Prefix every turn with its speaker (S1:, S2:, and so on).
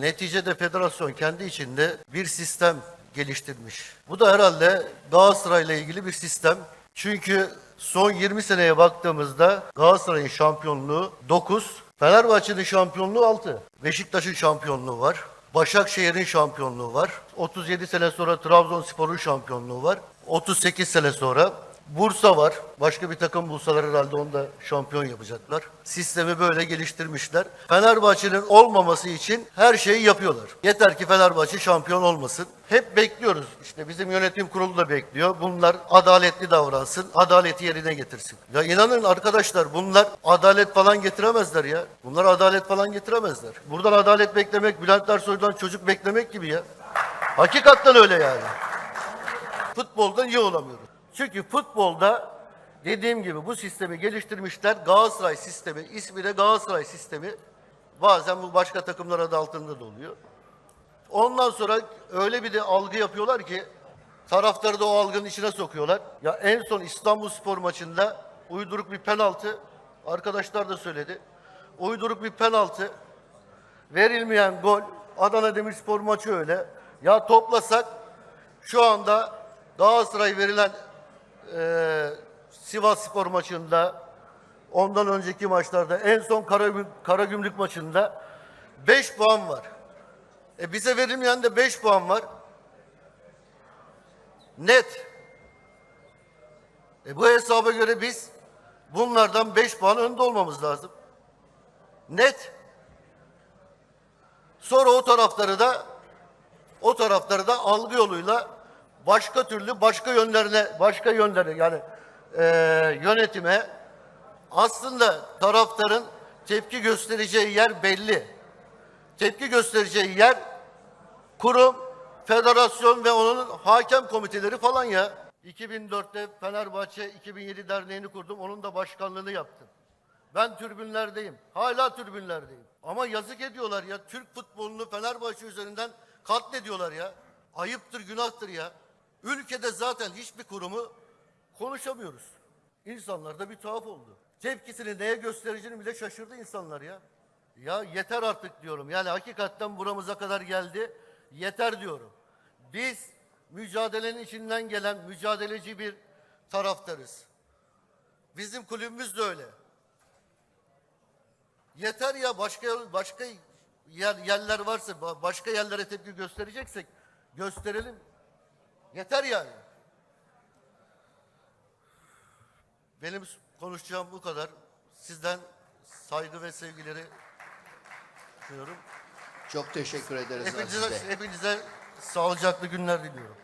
S1: Neticede federasyon kendi içinde bir sistem geliştirmiş. Bu da herhalde Galatasaray'la ilgili bir sistem. Çünkü son 20 seneye baktığımızda Galatasaray'ın şampiyonluğu 9, Fenerbahçe'nin şampiyonluğu 6. Beşiktaş'ın şampiyonluğu var. Başakşehir'in şampiyonluğu var. 37 sene sonra Trabzonspor'un şampiyonluğu var. 38 sene sonra Bursa var. Başka bir takım bulsalar herhalde onu da şampiyon yapacaklar. Sistemi böyle geliştirmişler. Fenerbahçe'nin olmaması için her şeyi yapıyorlar. Yeter ki Fenerbahçe şampiyon olmasın. Hep bekliyoruz. İşte bizim yönetim kurulu da bekliyor. Bunlar adaletli davransın, adaleti yerine getirsin. Ya inanın arkadaşlar bunlar adalet falan getiremezler ya. Bunlar adalet falan getiremezler. Buradan adalet beklemek, Bülent Ersoy'dan çocuk beklemek gibi ya. Hakikaten öyle yani futbolda niye olamıyoruz? Çünkü futbolda dediğim gibi bu sistemi geliştirmişler. Galatasaray sistemi, ismi de Galatasaray sistemi. Bazen bu başka takımlar adı altında da oluyor. Ondan sonra öyle bir de algı yapıyorlar ki taraftarı da o algının içine sokuyorlar. Ya en son İstanbul Spor maçında uyduruk bir penaltı, arkadaşlar da söyledi. Uyduruk bir penaltı, verilmeyen gol, Adana Demirspor maçı öyle. Ya toplasak şu anda Galatasaray verilen eee Sivas Spor maçında, ondan önceki maçlarda, en son Karagüm, Karagümrük maçında 5 puan var. E bize verilmeyen de 5 puan var. Net. E bu hesaba göre biz bunlardan 5 puan önde olmamız lazım. Net. Sonra o tarafları da o tarafları da algı yoluyla başka türlü başka yönlerine başka yönlere yani eee, yönetime aslında taraftarın tepki göstereceği yer belli. Tepki göstereceği yer kurum, federasyon ve onun hakem komiteleri falan ya. 2004'te Fenerbahçe 2007 derneğini kurdum. Onun da başkanlığını yaptım. Ben tribünlerdeyim. Hala tribünlerdeyim. Ama yazık ediyorlar ya. Türk futbolunu Fenerbahçe üzerinden katlediyorlar ya. Ayıptır, günahtır ya. Ülkede zaten hiçbir kurumu konuşamıyoruz. İnsanlar da bir tuhaf oldu. Tepkisini neye göstereceğini bile şaşırdı insanlar ya. Ya yeter artık diyorum. Yani hakikaten buramıza kadar geldi. Yeter diyorum. Biz mücadelenin içinden gelen mücadeleci bir taraftarız. Bizim kulübümüz de öyle. Yeter ya başka başka yer, yerler varsa ba- başka yerlere tepki göstereceksek gösterelim. Yeter yani. Benim konuşacağım bu kadar. Sizden saygı ve sevgileri sunuyorum.
S2: Çok teşekkür ederiz
S1: Hepinize,
S2: Aziz Bey.
S1: hepinize sağlıcaklı günler diliyorum.